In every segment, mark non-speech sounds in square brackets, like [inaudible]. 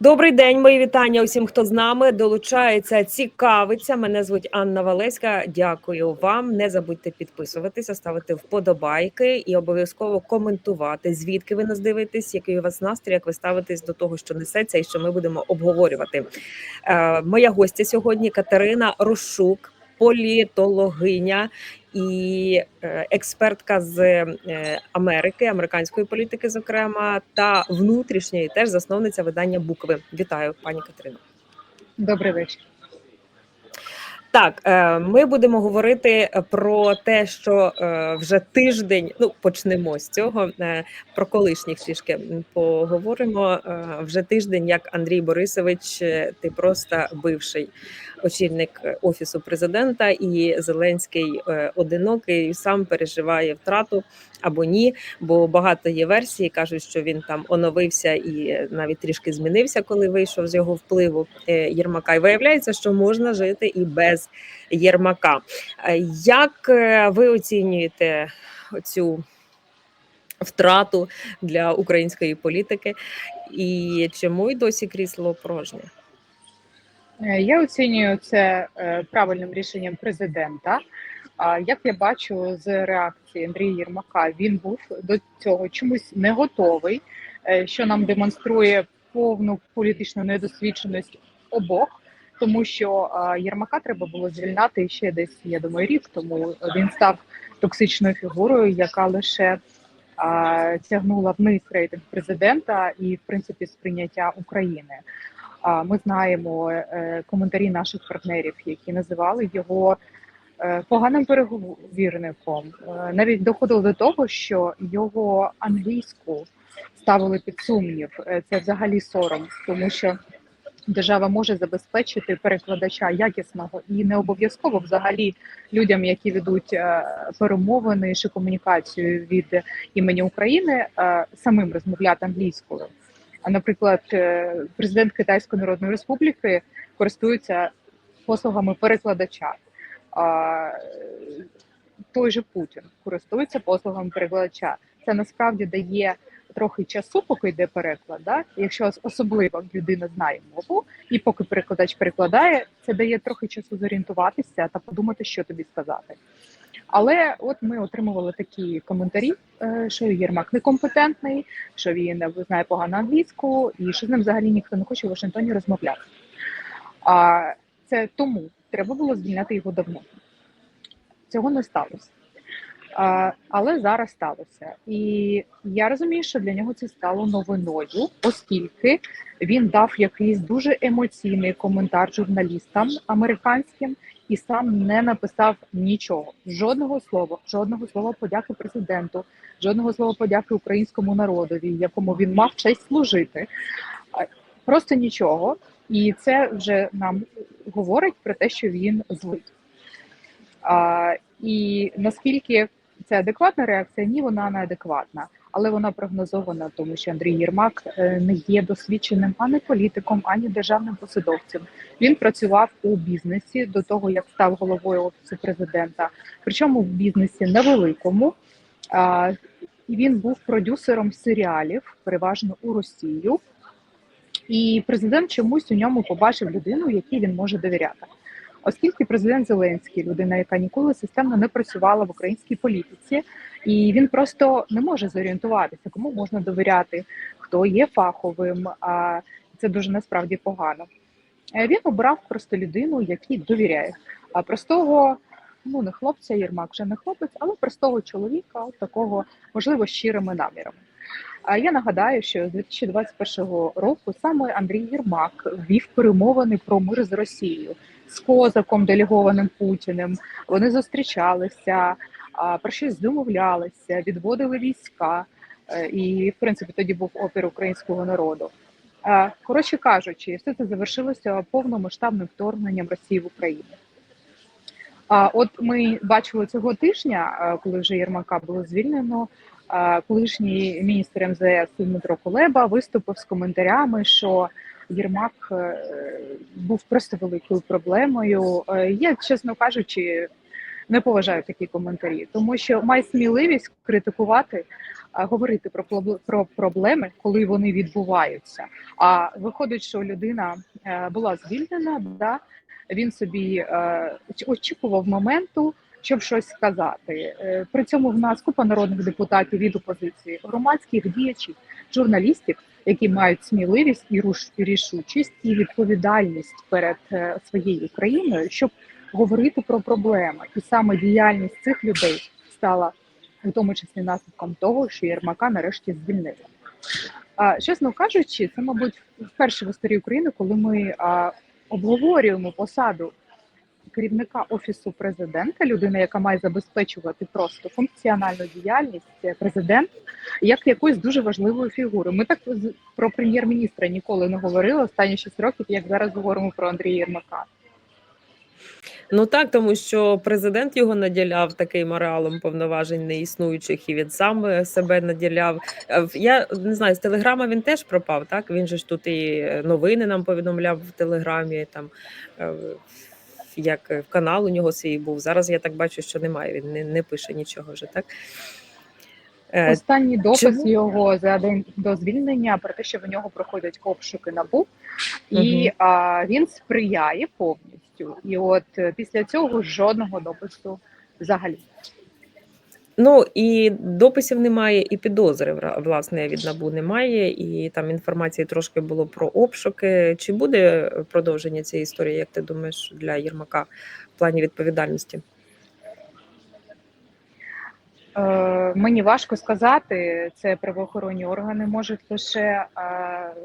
Добрий день, мої вітання усім, хто з нами долучається, цікавиться. Мене звуть Анна Валеська. Дякую вам. Не забудьте підписуватися, ставити вподобайки і обов'язково коментувати, звідки ви нас дивитесь, який у вас настрій, як ви ставитесь до того, що несеться, і що ми будемо обговорювати. Е, моя гостя сьогодні Катерина Рощук, політологиня і е, експертка з е, Америки, американської політики, зокрема, та внутрішньої теж засновниця видання букви. Вітаю, пані Катерино. Добрий вечір. Так, е, ми будемо говорити про те, що е, вже тиждень. Ну почнемо з цього. е, Про колишніх трішки поговоримо. Е, Вже тиждень, як Андрій Борисович, е, ти просто бивший очільник офісу президента, і Зеленський е, одинокий сам переживає втрату або ні. Бо багато є версій, кажуть, що він там оновився і навіть трішки змінився, коли вийшов з його впливу е, Єрмака. І виявляється, що можна жити і без Єрмака. Е, Як е, ви оцінюєте цю втрату для української політики, і чому й досі крісло порожнє? Е, Я оцінюю це правильним рішенням президента. Як я бачу з реакції Андрія Єрмака, він був до цього чомусь не готовий, що нам демонструє повну політичну недосвідченість обох, тому що Єрмака треба було звільняти ще десь, я думаю, рік тому він став токсичною фігурою, яка лише тягнула вниз рейтинг президента і, в принципі, сприйняття України. А ми знаємо е, коментарі наших партнерів, які називали його е, поганим переговірником. Е, Навіть доходило до того, що його англійську ставили під сумнів. Це взагалі сором, тому що держава може забезпечити перекладача якісного і не обов'язково взагалі людям, які ведуть е, перемовини чи комунікацію від імені України, е, самим розмовляти англійською. А, наприклад, е, президент Китайської Народної Республіки користується послугами перекладача. Той же Путін користується послугами перекладача. Це насправді дає трохи часу, поки йде переклад. Да? Якщо особливо людина знає мову, і поки перекладач перекладає, це дає трохи часу зорієнтуватися та подумати, що тобі сказати. Але от ми отримували такі коментарі, е, що Єрмак некомпетентний, що він знає погано англійську, і що з ним взагалі ніхто не хоче в Вашингтоні розмовляти. А це тому треба було звільняти його давно. Цього не сталося. Але зараз сталося. І я розумію, що для нього це стало новиною, оскільки він дав якийсь дуже емоційний коментар журналістам американським і сам не написав нічого, жодного слова, жодного слова подяки президенту, жодного слова подяки українському народові, якому він мав честь служити. Просто нічого. І це вже нам говорить про те, що він злий. А, і наскільки це адекватна реакція? Ні, вона не адекватна, але вона прогнозована, тому що Андрій Єрмак е, не є досвідченим ані політиком, ані державним посадовцем. Він працював у бізнесі до того, як став головою офісу президента. Причому в бізнесі невеликому. І він був продюсером серіалів, переважно у Росію. І президент чомусь у ньому побачив людину, якій він може довіряти. Оскільки президент Зеленський, людина, яка ніколи системно не працювала в українській політиці, і він просто не може зорієнтуватися, кому можна довіряти, хто є фаховим. А це дуже насправді погано. Е, Він обрав просто людину, якій довіряє. А простого, ну не хлопця, Єрмак вже не хлопець, але простого чоловіка, такого можливо щирими намірами. А я нагадаю, що з 2021 року саме Андрій Єрмак вів перемовини про мир з Росією з козаком, делегованим Путіним. Вони зустрічалися, про щось домовлялися, відводили війська, Е, і в принципі тоді був опір українського народу. Е, Коротше кажучи, все це завершилося повномасштабним вторгненням Росії в Україну. А от ми бачили цього тижня, е, коли вже Єрмака було звільнено. Е, Колишній міністр МЗС Дмитро Кулеба виступив з коментарями, що Єрмак е, був просто великою проблемою. Е, Я, чесно кажучи, не поважаю такі коментарі, тому що має сміливість критикувати, говорити про про проблеми, коли вони відбуваються. А виходить, що людина е, була звільнена, да він собі е, очікував моменту, щоб щось сказати. Е, При цьому в нас купа народних депутатів від опозиції, громадських діячів, журналістів, які мають сміливість і рішучість і відповідальність перед е, своєю країною, щоб говорити про проблеми. І саме діяльність цих людей стала в тому числі наслідком того, що Єрмака нарешті звільнили. А, чесно кажучи, це, мабуть, вперше в історії України, коли ми а, обговорюємо посаду керівника офісу президента, людина, яка має забезпечувати просто функціональну діяльність е, президент, як якоюсь дуже важливою фігурою. Ми так про прем'єр-міністра ніколи не говорили останні 6 років, як зараз говоримо про Андрія Єрмака. Ну так, тому що президент його наділяв таким ареалом повноважень неіснуючих, і він сам е, себе наділяв. Е, Я не знаю, з телеграма він теж пропав. Так він же ж тут і новини нам повідомляв в телеграмі. Там як е, канал у нього свій був. Зараз я так бачу, що немає. Він не, не пише нічого вже так. Е, Останній допис чому? його за день до звільнення про те, що в нього проходять обшуки набу, і угу. а, він сприяє повністю. І от е, після цього жодного допису взагалі. Ну і дописів немає, і підозри власне від набу немає. І там інформації трошки було про обшуки. Чи буде продовження цієї історії, як ти думаєш, для Єрмака в плані відповідальності? Е, мені важко сказати, це правоохоронні органи можуть лише е,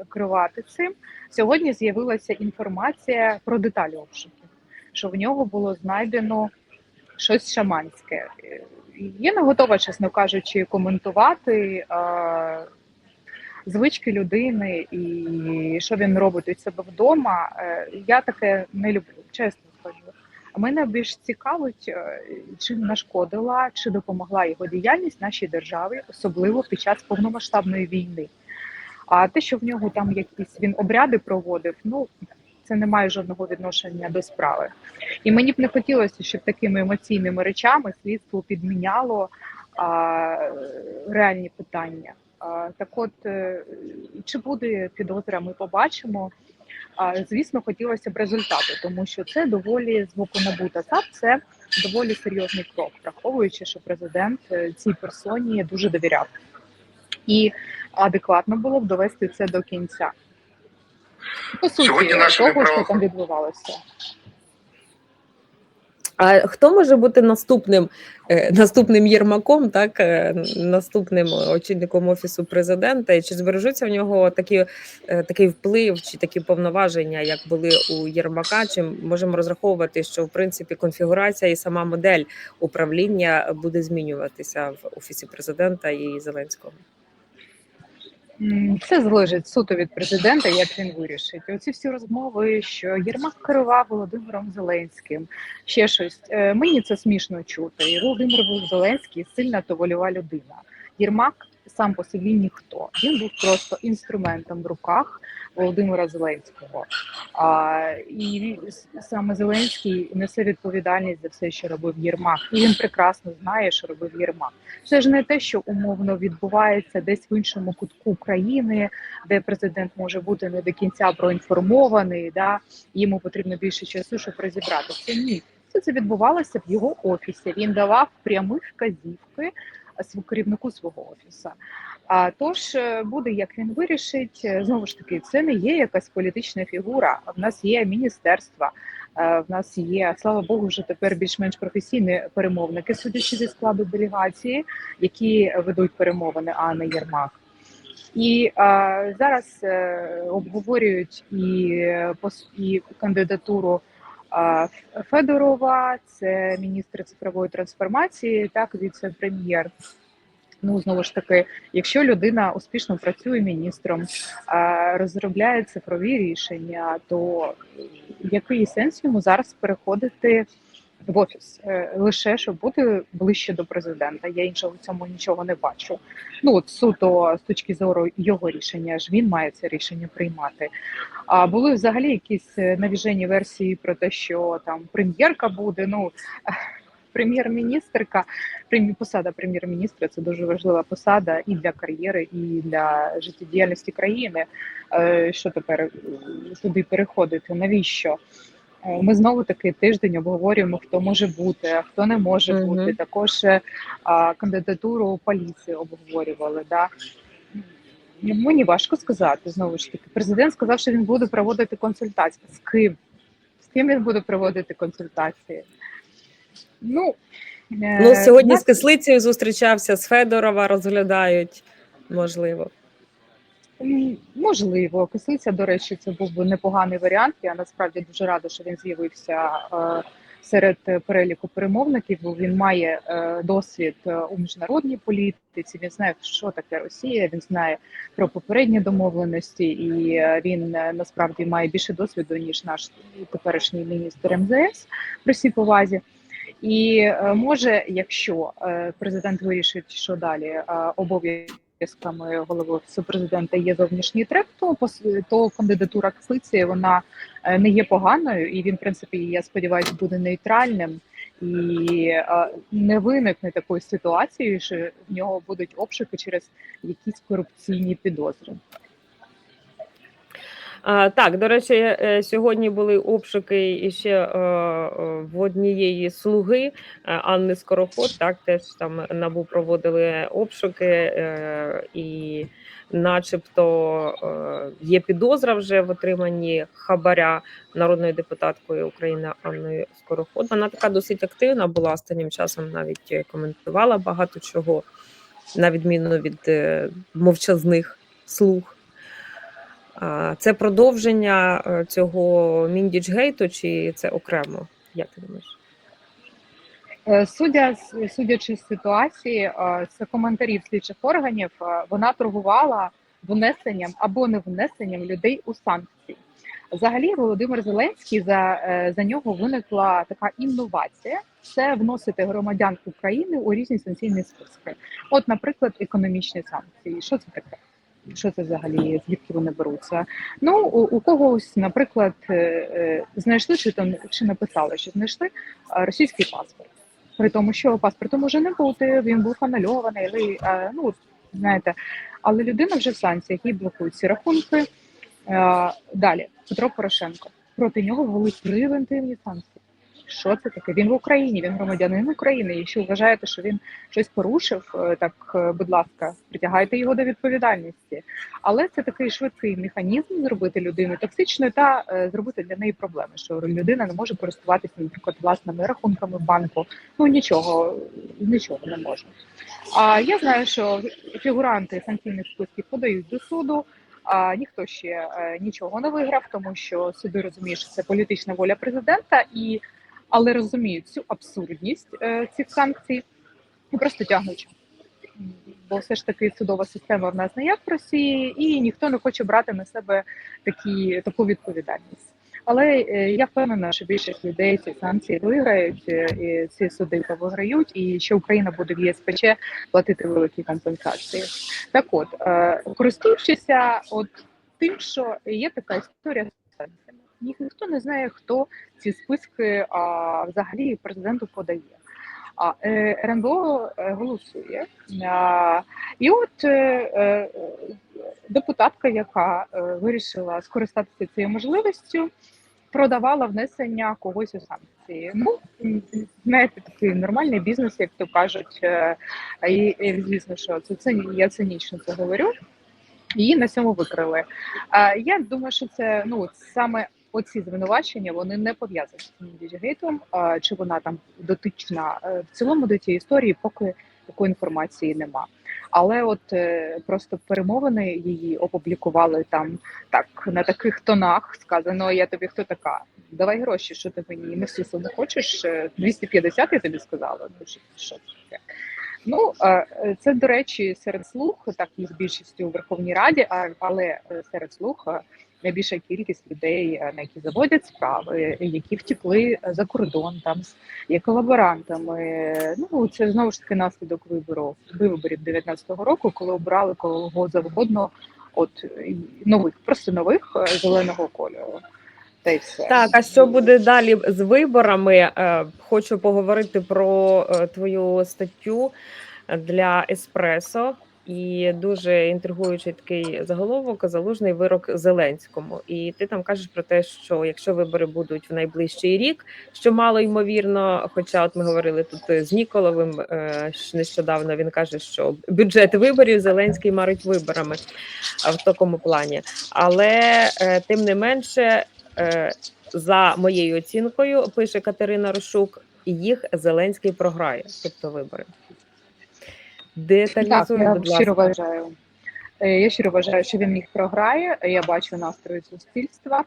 керувати цим. Сьогодні з'явилася інформація про деталі обшуків, що в нього було знайдено щось шаманське. Я не готова, чесно кажучи, коментувати е, звички людини і що він робить у себе вдома. Е, Я таке не люблю, чесно скажу. Мене більш цікавить, е, чи нашкодила, чи допомогла його діяльність нашій державі, особливо під час повномасштабної війни. А те, що в нього там якісь він обряди проводив, ну це не має жодного відношення до справи. І мені б не хотілося, щоб такими емоційними речами слідство підміняло а, реальні питання. А, так, от е, чи буде підозра, ми побачимо. А, Звісно, хотілося б результату, тому що це доволі з боку та САП це доволі серйозний крок, враховуючи, що президент е, цій персоні дуже довіряв. І адекватно було б довести це до кінця. По суті, Сьогодні нашими того, що там відбувалося. А хто може бути наступним е, наступним Єрмаком, так е, наступним очільником офісу президента? І чи збережуться в нього такі е, такий вплив чи такі повноваження, як були у Єрмака? Чи можемо розраховувати, що в принципі конфігурація і сама модель управління буде змінюватися в офісі президента і Зеленського? Це залежить суто від президента, як він вирішить. Оці всі розмови, що Єрмак керував Володимиром Зеленським, ще щось. Е, Мені це смішно чути. Володимир Зеленський сильна товольова людина. Єрмак сам по собі ніхто. Він був просто інструментом в руках Володимира Зеленського. А, і саме Зеленський несе відповідальність за все, що робив Єрмак. І він прекрасно знає, що робив Єрмак. Це ж не те, що умовно відбувається десь в іншому кутку країни, де президент може бути не до кінця проінформований, да йому потрібно більше часу, щоб розібратися. Ні, це відбувалося в його офісі. Він давав прямі вказівки керівнику свого офісу. А тож е, буде як він вирішить. Е, Знову ж таки, це не є якась політична фігура. В нас є міністерства. е, В нас є, слава Богу, вже тепер більш-менш професійні перемовники, судячи зі складу делегації, які ведуть перемовини, а не Єрмак. І е, зараз е, обговорюють і, і кандидатуру Федорова, це міністр цифрової трансформації, так віце-прем'єр. Ну знову ж таки, якщо людина успішно працює міністром, розробляє цифрові рішення, то який сенс йому зараз переходити в офіс Е, лише щоб бути ближче до президента? Я іншого в цьому нічого не бачу. Ну от суто з точки зору його рішення ж він має це рішення приймати. А були взагалі якісь е, навіжені версії про те, що там прем'єрка буде. Ну [laughs] прем'єр-міністерка, премі- посада прем'єр-міністра це дуже важлива посада і для кар'єри, і для життєдіяльності країни. Е, Що тепер туди переходити? Навіщо? Е, Ми знову таки тиждень обговорюємо, хто може бути, а хто не може Мгм. бути. Також е, а, кандидатуру поліції обговорювали. Да? Мені важко сказати знову ж таки. Президент сказав, що він буде проводити консультації. З ким? З ким він буде проводити консультації? Ну, е, Ну, сьогодні нас- з кислицею зустрічався, з Федорова розглядають, можливо. Можливо, кислиця, до речі, це був би непоганий варіант. Я насправді дуже рада, що він з'явився е, серед переліку перемовників. бо Він має е, досвід е, у міжнародній політиці. Він знає, що таке Росія. Він знає про попередні домовленості, і він насправді має більше досвіду ніж наш теперішній міністр МЗС при всій повазі. І може, якщо президент вирішить, що далі е, обов'язками голови офісу президента є зовнішній трек, то то кандидатура Кислиці вона е, не є поганою, і він, в принципі, я сподіваюся, буде нейтральним і е, не виникне такої ситуації, що в нього будуть обшуки через якісь корупційні підозри. Так, до речі, е, сьогодні були обшуки іще е, е, в однієї слуги Анни Скороход. Так, теж там набу проводили обшуки, і, начебто, є підозра вже в отриманні хабаря народною депутаткою України Анною Скороход. Вона така досить активна була останнім часом, навіть коментувала багато чого, на відміну від мовчазних слуг. Це продовження е, цього Міндічгейту, чи це окремо? Як ти думаєш? Е, Судя судячи з ситуації, е, з коментарів слідчих органів, вона торгувала внесенням або не внесенням людей у санкції. Взагалі, Володимир Зеленський за, за нього виникла така інновація: це вносити громадян України у різні санкційні списки. От, наприклад, економічні санкції. Що це таке? Що це взагалі? Звідки вони беруться? Ну у, когось, наприклад, е, е, знайшли чи там чи написали, що знайшли е, російський паспорт. При тому, що паспорту може не бути, він був анульований, але, ну знаєте, але людина вже в санкціях, їй блокують ці рахунки. Далі Петро Порошенко проти нього ввели превентивні санкції. Що це таке? Він в Україні, він громадянин України. Якщо вважаєте, що він щось порушив, е, так е, будь ласка, притягайте його до відповідальності. Але це такий швидкий механізм зробити людину токсичною та е, зробити для неї проблеми, що людина не може користуватися, наприклад, власними рахунками банку. Ну нічого, нічого не може. А я знаю, що фігуранти санкційних списків подають до суду. А ніхто ще нічого не виграв, тому що суди розуміють, що це політична воля президента, і але розуміють цю абсурдність е, цих санкцій і просто тягнуть. Бо все ж таки судова система в нас не як в Росії, і ніхто не хоче брати на себе такі таку відповідальність. Але е, я впевнена, що більшість людей ці санкції виграють, е, і ці суди повиграють, і що Україна буде в ЄСПЧ платити великі компенсації. Так от, користуючися от тим, що є така історія з санкціями, ніхто не знає, хто ці списки а, взагалі президенту подає. А е, РНБО е, голосує. А, і от е, е, депутатка, яка вирішила скористатися цією можливістю, продавала внесення когось у санкції. Ну знаєте, такий нормальний бізнес, як то кажуть. І, і звісно, що це, це я цинічно це говорю. Її на цьому викрили. Я думаю, що це ну саме оці звинувачення вони не пов'язані з цим діджгейтом, а чи вона там дотична Е, в цілому до цієї історії, поки такої інформації нема. Але от е, просто перемовини її опублікували там так на таких тонах. Сказано, я тобі хто така? Давай гроші, що ти мені не всі не хочеш? Е, 250 я тобі сказала. Ну, що, таке? Ну е, е, це до речі, серед слуг, так їх більшістю у Верховній Раді, але е, серед слуг е, найбільша кількість людей, е, на які заводять справи, які втекли за кордон, там є колаборантами. Ну це знову ж таки наслідок вибору виборів 19-го року, коли обрали кого завгодно, от нових, просто нових е, зеленого кольору. Та й все. Так, а що буде далі з виборами? Е, Хочу поговорити про е, твою статтю для Еспресо. І дуже інтригуючий такий заголовок залужний вирок Зеленському. І ти там кажеш про те, що якщо вибори будуть в найближчий рік, що мало ймовірно. Хоча, от ми говорили тут з Ніколовим е, нещодавно. Він каже, що бюджет виборів Зеленський марить виборами в такому плані. Але е, тим не менше, е, за моєю оцінкою, пише Катерина Рощук, їх Зеленський програє, тобто вибори. Так, я будь щиро ласка. вважаю. Е, Я щиро вважаю, що він їх програє. Я бачу настрої суспільства.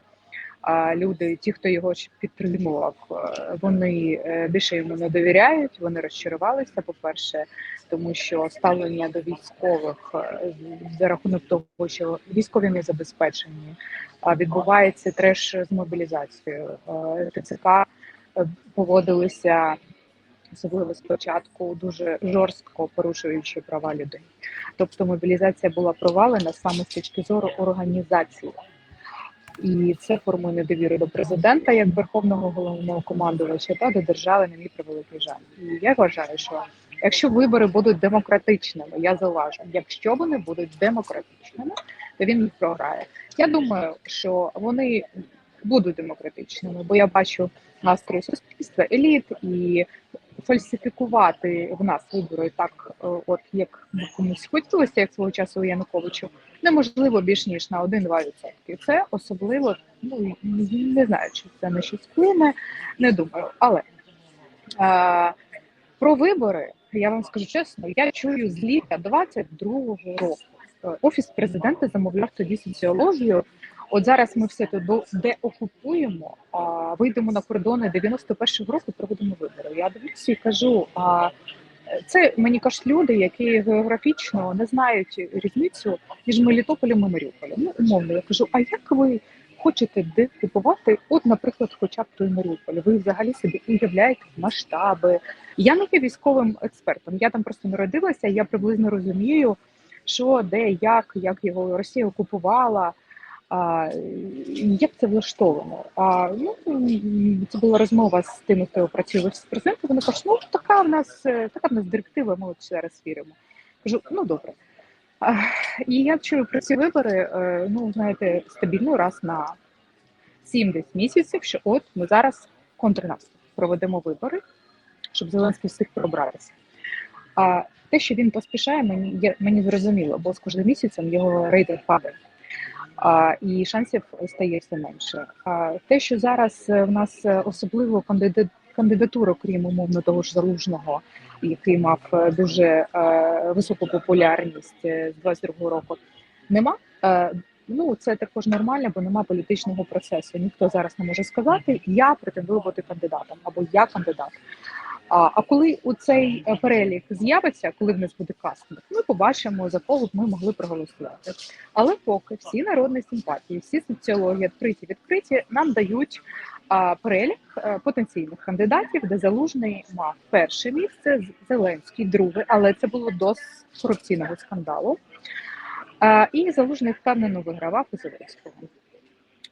Люди, ті, хто його підтримував, е, вони е, більше йому не довіряють. Вони розчарувалися. По перше, тому що ставлення до військових за рахунок того, що військові не забезпечені, відбувається треш з мобілізацією. ТЦК поводилися особливо спочатку дуже жорстко порушуючи права людей. Тобто мобілізація була провалена саме з точки зору організації. І це формує недовіру до президента як верховного головного командувача та до держави на мій превеликий жаль. І я вважаю, що якщо вибори будуть демократичними, я зауважу, якщо вони будуть демократичними, то він їх програє. Я думаю, що вони будуть демократичними, бо я бачу настрої суспільства, еліт і фальсифікувати в нас вибори так, е, от як комусь хотілося, як свого часу Януковичу, неможливо більш ніж на 1-2 відсотки. Це особливо, ну не знаю, чи це на щось вплине, не думаю. Але е, про вибори я вам скажу чесно, я чую з літа 22-го року. Е, Офіс президента замовляв тоді соціологію. От зараз ми все до- деокупуємо, а вийдемо на кордони 91-го року, проведемо вибори. Я дивлюся і кажу, а це мені кажуть люди, які географічно не знають різницю між Мелітополем і Маріуполем. Ну, умовно, я кажу, а як ви хочете декупувати, от, наприклад, хоча б той Маріуполь? Ви взагалі собі уявляєте масштаби? Я не є військовим експертом, я там просто народилася, я приблизно розумію, що, де, як, як його Росія окупувала. А, як це влаштовано? А, ну, це була розмова з тими, хто працює з президентом. Вони кажуть, ну така в нас е, така в нас директива, ми от зараз віримо. Кажу, ну добре. А, і я чую про ці вибори, е, ну знаєте, стабільно раз на 7 місяців, що от ми зараз контрнаступ проведемо вибори, щоб Зеленський встиг пробратися. А те, що він поспішає, мені є- мені зрозуміло, бо з кожним місяцем його рейтинг падає. А, і шансів стає все менше. А те, що зараз е, в нас е, особливо кандидат, крім умовно того ж залужного, який мав е, дуже е, високу популярність з 22-го року, нема. Е, ну це також нормально, бо нема політичного процесу. Ніхто зараз не може сказати, я претендую бути кандидатом або я кандидат. А, а коли у цей е, перелік з'явиться, коли в нас буде кастинг, ми побачимо за кого б ми могли проголосувати. Але поки всі народні симпатії, всі соціології відкриті відкриті, нам дають а, перелік а, потенційних кандидатів, де залужний мав перше місце, Зеленський друге, але це було до корупційного скандалу. А, і залужний впевнено вигравав у Зеленського.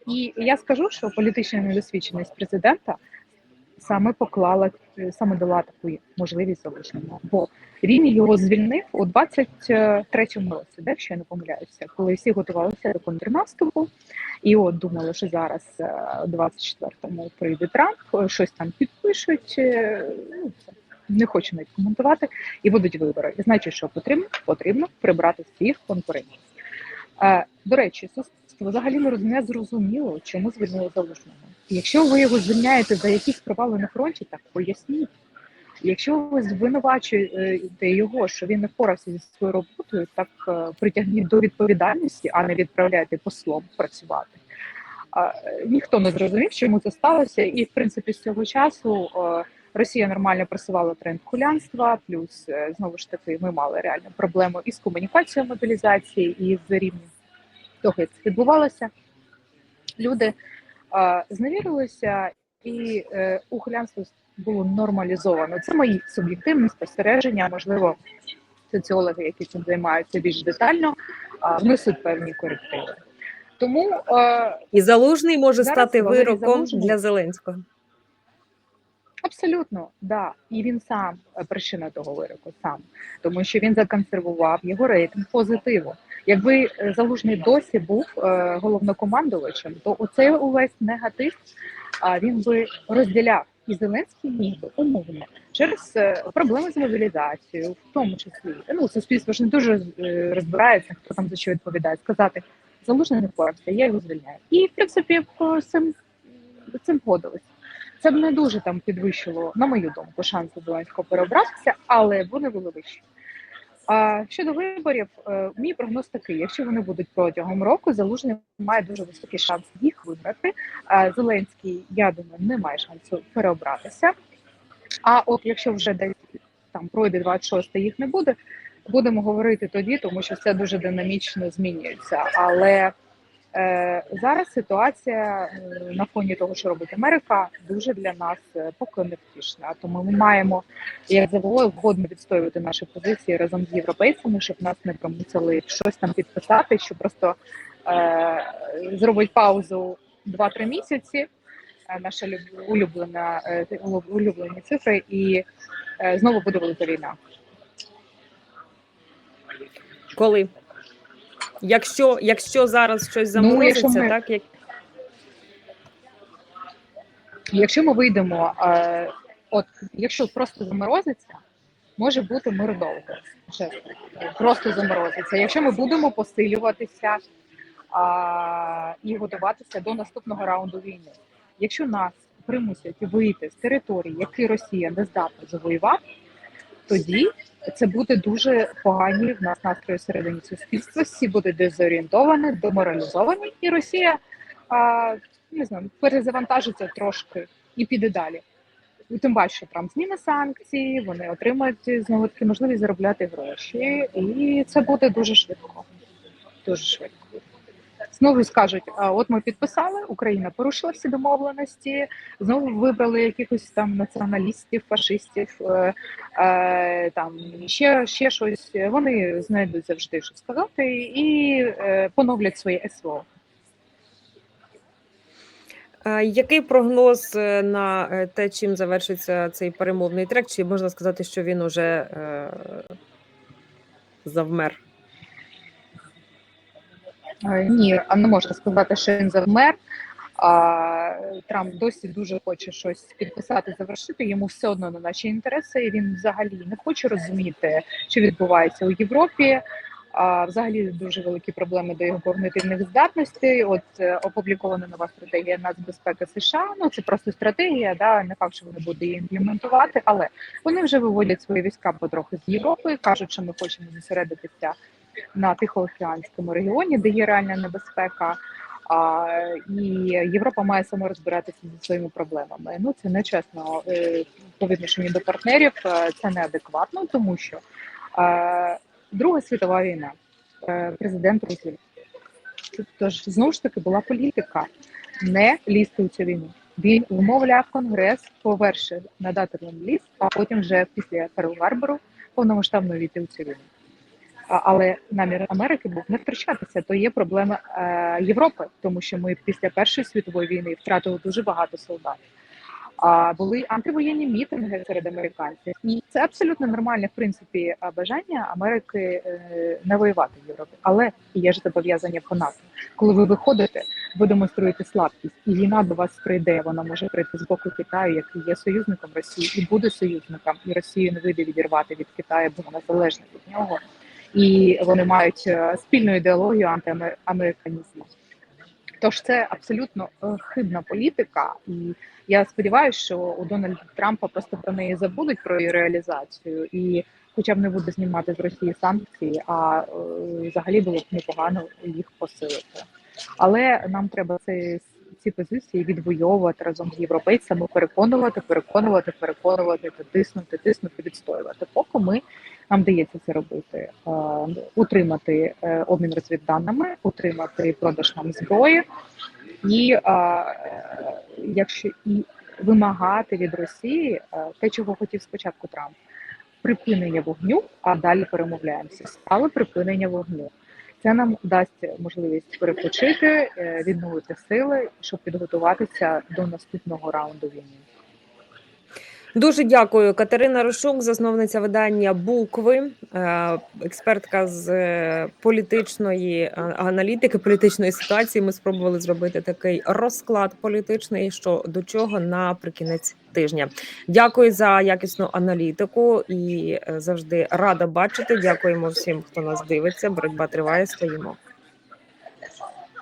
І я скажу, що політична недосвідченість президента саме поклала, е, саме дала таку можливість залужному. Бо він його звільнив у 23-му році, де, я не помиляюся, коли всі готувалися до контрнаступу, і от думали, що зараз е, у 24-му прийде Трамп, е, щось там підпишуть. Ну, це не хочу навіть коментувати, і будуть вибори. І значить, що потрібно? Потрібно прибрати всіх конкурентів. До речі, взагалі не роз- не зрозуміло, чому звільнили залужного. Якщо ви його звільняєте за якісь провали на фронті, так поясніть. Якщо ви звинувачуєте його, що він не впорався зі своєю роботою, так е, притягніть до відповідальності, а не відправляйте послом працювати. Е, Ніхто не зрозумів, чому це сталося, і в принципі з цього часу е, Росія нормально просувала тренд хулянства. Плюс знову ж таки ми мали реальну проблему із комунікацією мобілізації, і з рівнем того, як це відбувалося. Люди е, зневірилися, і е, ухилянство було нормалізовано. Це мої суб'єктивні спостереження. Можливо, соціологи, які цим займаються більш детально, а, внесуть певні корективи. Тому е, І залужний може стати вироком Залужний- для Зеленського. Абсолютно, да. І він сам е, причина того вироку, сам тому, що він законсервував його рейтинг позитиву. Якби е, залужний досі був е, головнокомандувачем, то оцей увесь негатив він би розділяв. І Зеленський міг би умовно через е, проблеми з мобілізацією, в тому числі ну суспільство ж не дуже розбирається, хто там за що відповідає, сказати залужний не впорався, я його звільняю. І в принципі цим цим погодились. Це б не дуже там підвищило, на мою думку, шанси Зеленського переобратися, але вони були вищі. А щодо виборів, е, мій прогноз такий: якщо вони будуть протягом року, залужний має дуже високий шанс їх вибрати. А Зеленський, я думаю, не має шансу переобратися. А от якщо вже десь там пройде 26 їх не буде, будемо говорити тоді, тому що все дуже динамічно змінюється. Але Зараз ситуація е, на фоні того, що робить Америка, дуже для нас е, поки невтішна. Тому ми маємо як завело вгодно відстоювати наші позиції разом з європейцями, щоб нас не примусили щось там підписати, що просто е, зробить паузу 2-3 місяці. е, Наша люб- улюблена е, улюблені цифри, і е, знову буде велика війна. Коли? Якщо, якщо зараз щось Ну, заморозиться, якщо ми- так як Якщо ми вийдемо, е, от якщо просто заморозиться, може бути мир довго. Чесно, просто заморозиться. Якщо ми будемо посилюватися а, і готуватися до наступного раунду війни, якщо нас примусять вийти з території, які Росія не здатна завоювати, тоді це буде дуже погані в нас настрої всередині суспільства. Всі будуть дезорієнтовані, деморалізовані, і Росія а, не знаю, перезавантажиться трошки і піде далі. І тим що Трамп зніме санкції, вони отримають знову таки можливість заробляти гроші, і це буде дуже швидко. Дуже швидко. Знову скажуть: а от ми підписали, Україна порушила всі домовленості, знову вибрали якихось там націоналістів, фашистів, е, е, там ще, ще щось. Вони знайдуть завжди що сказати і е, поновлять своє СВО. Який прогноз е, на е, те, чим завершиться цей перемовний трек? Чи можна сказати, що він уже е, завмер? Ні, а не можна сказати, що він завмер. А Трамп досі дуже хоче щось підписати, завершити. Йому все одно на наші інтереси. і Він взагалі не хоче розуміти, що відбувається у Європі. А взагалі дуже великі проблеми до його когнитивних здатностей. От е, опублікована нова стратегія нацбезпеки США. Ну це просто стратегія, да не факт, що вони будуть її імплементувати, але вони вже виводять свої війська потрохи з Європи. кажуть, що ми хочемо зосередитися на Тихоокеанському регіоні, де є реальна небезпека. А, і Європа має саме розбиратися зі своїми проблемами. Ну це нечесно е, по відношенню до партнерів. е, Це неадекватно, тому що е, Друга світова війна, президент Рузвельт. Тож знову ж таки була політика не лізти у цю війну. Він вмовляв Конгрес, по-перше, надати нам ліс, а потім вже після Перл-Гарбору повномасштабно війти у цю війну. Але намір Америки був не втрачатися. То є проблема е, Європи, тому що ми після Першої світової війни втратили дуже багато солдатів. А були антивоєнні мітинги серед американців, і це абсолютно нормальне в принципі бажання Америки е, не воювати в Європі. Але є ж зобов'язання по НАТО. Коли ви виходите, ви демонструєте слабкість, і війна до вас прийде. Вона може прийти з боку Китаю, який є союзником Росії, і буде союзником, і Росію не вийде відірвати від Китаю, бо вона залежна від нього. І вони мають е, спільну ідеологію антиамериканізму. Тож це абсолютно е, хибна політика, і я сподіваюся, що у Дональда Трампа просто про неї забудуть про її реалізацію, і хоча б не буде знімати з Росії санкції, а е, взагалі було б непогано їх посилити. Але нам треба ці, ці позиції відвоювати разом з європейцями, переконувати, переконувати, переконувати, тиснути, тиснути, відстоювати. Поки ми нам дається це робити, е, утримати е, обмін розвідданими, утримати продаж нам зброї, і е, якщо і вимагати від Росії те, чого хотів спочатку Трамп, припинення вогню, а далі перемовляємося. Стало припинення вогню. Це нам дасть можливість перепочити, е, відновити сили, щоб підготуватися до наступного раунду війни. Дуже дякую, Катерина Рушук, засновниця видання Букви, е, експертка з е, політичної аналітики, політичної ситуації. Ми спробували зробити такий розклад політичний, що до чого наприкінець тижня. Дякую за якісну аналітику і е, завжди рада бачити. Дякуємо всім, хто нас дивиться. Боротьба триває. Стоїмо.